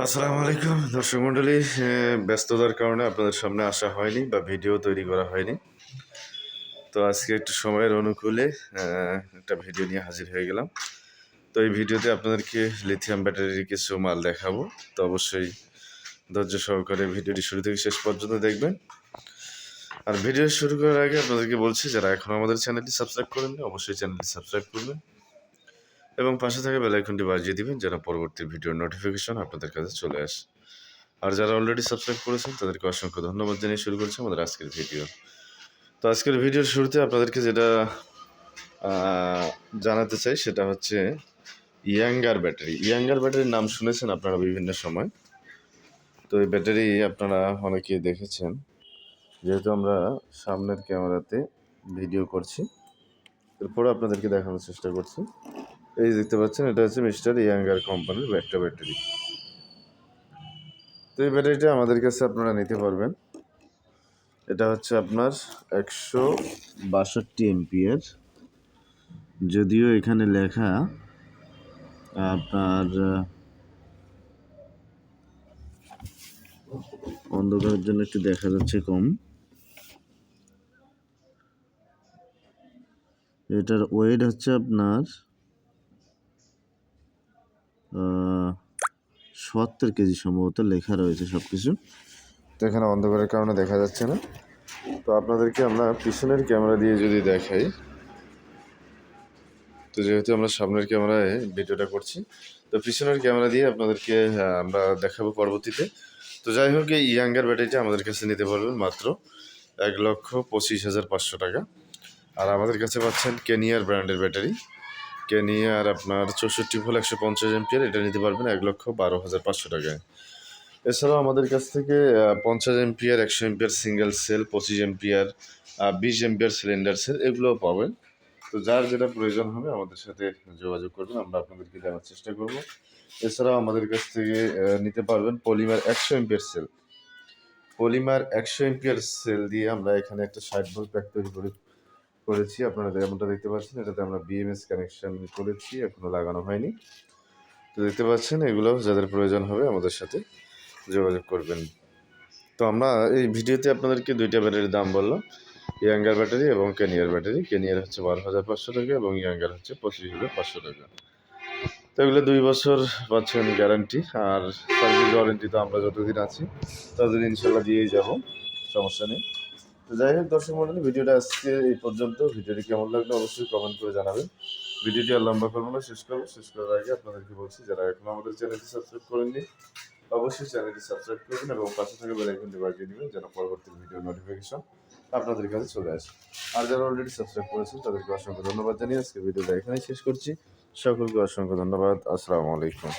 আসসালামু আলাইকুম, দর্শক মণ্ডলী ব্যস্ততার কারণে আপনাদের সামনে আসা হয়নি বা ভিডিও তৈরি করা হয়নি। তো আজকে একটু সময়ের অনুকূলে একটা ভিডিও নিয়ে হাজির হয়ে গেলাম। তো এই ভিডিওতে আপনাদেরকে লিথিয়াম ব্যাটারির কিছু মাল দেখাবো। তো অবশ্যই ধৈর্য সহকারে ভিডিওটি শুরু থেকে শেষ পর্যন্ত দেখবেন। আর ভিডিও শুরু করার আগে আপনাদেরকে বলছি, যারা এখন আমাদের চ্যানেলটি সাবস্ক্রাইব করেননি, অবশ্যই চ্যানেলটি সাবস্ক্রাইব করবেন। এবং পাশে থাকা বেল আইকনটি বাজিয়ে দিবেন যেন পরবর্তী ভিডিওর নোটিফিকেশন আপনাদের কাছে চলে আসে। আর যারা অলরেডি সাবস্ক্রাইব করেছেন, তাদেরকে অসংখ্য ধন্যবাদ জানিয়ে শুরু করছি আমাদের আজকের ভিডিও তো আজকের ভিডিওর শুরুতে আপনাদেরকে যেটা জানাতে চাই সেটা হচ্ছে ইয়াঙ্গার ব্যাটারি ইয়াঙ্গার ব্যাটারির নাম শুনেছেন আপনারা বিভিন্ন সময়। তো এই ব্যাটারি আপনারা অনেকেই দেখেছেন। যেহেতু আমরা সামনের ক্যামেরাতে ভিডিও করছি এরপরে আপনাদেরকে দেখানোর চেষ্টা করছি। এই দেখতে পাচ্ছেন, এটা হচ্ছে মিস্টার ইয়াঙ্গার কোম্পানির একটা ব্যাটারি। তো এই ব্যাটারিটা আমাদের কাছে আপনারা নিতে পারবেন। এটা হচ্ছে আপনার একশো বাষট্টি এমপিএর। যদিও এখানে লেখা, আপনার অন্ধকারের জন্য একটু দেখা যাচ্ছে কম। এটার ওয়েট হচ্ছে আপনার সত্তর কেজি সম্ভবত লেখা রয়েছে সব কিছু তো এখানে অন্ধকারের কারণে দেখা যাচ্ছে না। তো আপনাদেরকে আমরা পিছনের ক্যামেরা দিয়ে যদি দেখাই, তো যেহেতু আমরা সামনের ক্যামেরায় ভিডিওটা করছি, তো পিছনের ক্যামেরা দিয়ে আপনাদেরকে আমরা দেখাবো পরবর্তীতে। তো যাই হোক, এই ইয়াঙ্গার ব্যাটারিটা আমাদের কাছে নিতে পারবেন মাত্র এক লক্ষ পঁচিশ হাজার পাঁচশো টাকা। আর আমাদের কাছে পাচ্ছেন কেনিয়ার ব্র্যান্ডের ব্যাটারি। কেনিয়ার আপনার চৌষট্টি ভোল একশো পঞ্চাশ এমপিয়ার এটা নিতে পারবেন এক লক্ষ বারো হাজার পাঁচশো টাকায়। এছাড়াও আমাদের কাছ থেকে পঞ্চাশ এমপিয়ার একশো এমপিয়ার সিঙ্গেল সেল পঁচিশ এমপিয়ার বিশ এমপিয়ার সিলিন্ডার সেল এগুলোও পাবেন। তো যার যেটা প্রয়োজন হবে আমাদের সাথে যোগাযোগ করবেন, আমরা আপনাদেরকে দেওয়ার চেষ্টা করব। এছাড়াও আমাদের কাছ থেকে নিতে পারবেন পলিমার একশো এমপিয়ার সেল পলিমার একশো এমপিয়ার সেল দিয়ে আমরা এখানে একটা ষাট ভোল্ট প্যাক তৈরি করে। করেছি, আপনারা যেমনটা দেখতে পাচ্ছেন, এটাতে আমরা বিএমএস কানেকশন করেছি, এখনও লাগানো হয়নি। তো দেখতে পাচ্ছেন এগুলো যাদের প্রয়োজন হবে আমাদের সাথে যোগাযোগ করবেন। তো আমরা এই ভিডিওতে আপনাদেরকে দুইটা ব্যাটারির দাম বললাম ইয়াঙ্গার ব্যাটারি এবং কেনিয়ার ব্যাটারি কেনিয়ার হচ্ছে বারো হাজার পাঁচশো টাকা এবং ইয়াঙ্গার হচ্ছে পঁচিশ হাজার পাঁচশো টাকা। তো এগুলো দুই বছর পাচ্ছেন গ্যারান্টি আর সার্ভিস ওয়ারেন্টি তো আমরা যতদিন আছি, ততদিন ইনশাল্লাহ দিয়েই যাব, সমস্যা নেই। তো যাই হোক, দর্শক মন্ডলী, ভিডিওটা আজকে এই পর্যন্ত। ভিডিওটি কেমন লাগল অবশ্যই কমেন্ট করে জানাবেন। ভিডিওটি আর লম্বা করব না, শেষ করব। শেষ করার আগে আপনাদেরকে বলছি, যারা এখন আমাদের চ্যানেলটি সাবস্ক্রাইব করেননি, অবশ্যই চ্যানেলটি সাবস্ক্রাইব করবেন এবং পাশে থাকা বেল আইকনটি বাজিয়ে দিবেন যেন পরবর্তী ভিডিও নোটিফিকেশন আপনাদের কাছে চলে আসে। আর যারা অলরেডি সাবস্ক্রাইব করেছেন, তাদেরকে অসংখ্য ধন্যবাদ জানিয়ে আজকে ভিডিওটা এখানেই শেষ করছি। সকলকে অসংখ্য ধন্যবাদ। আসসালামু আলাইকুম।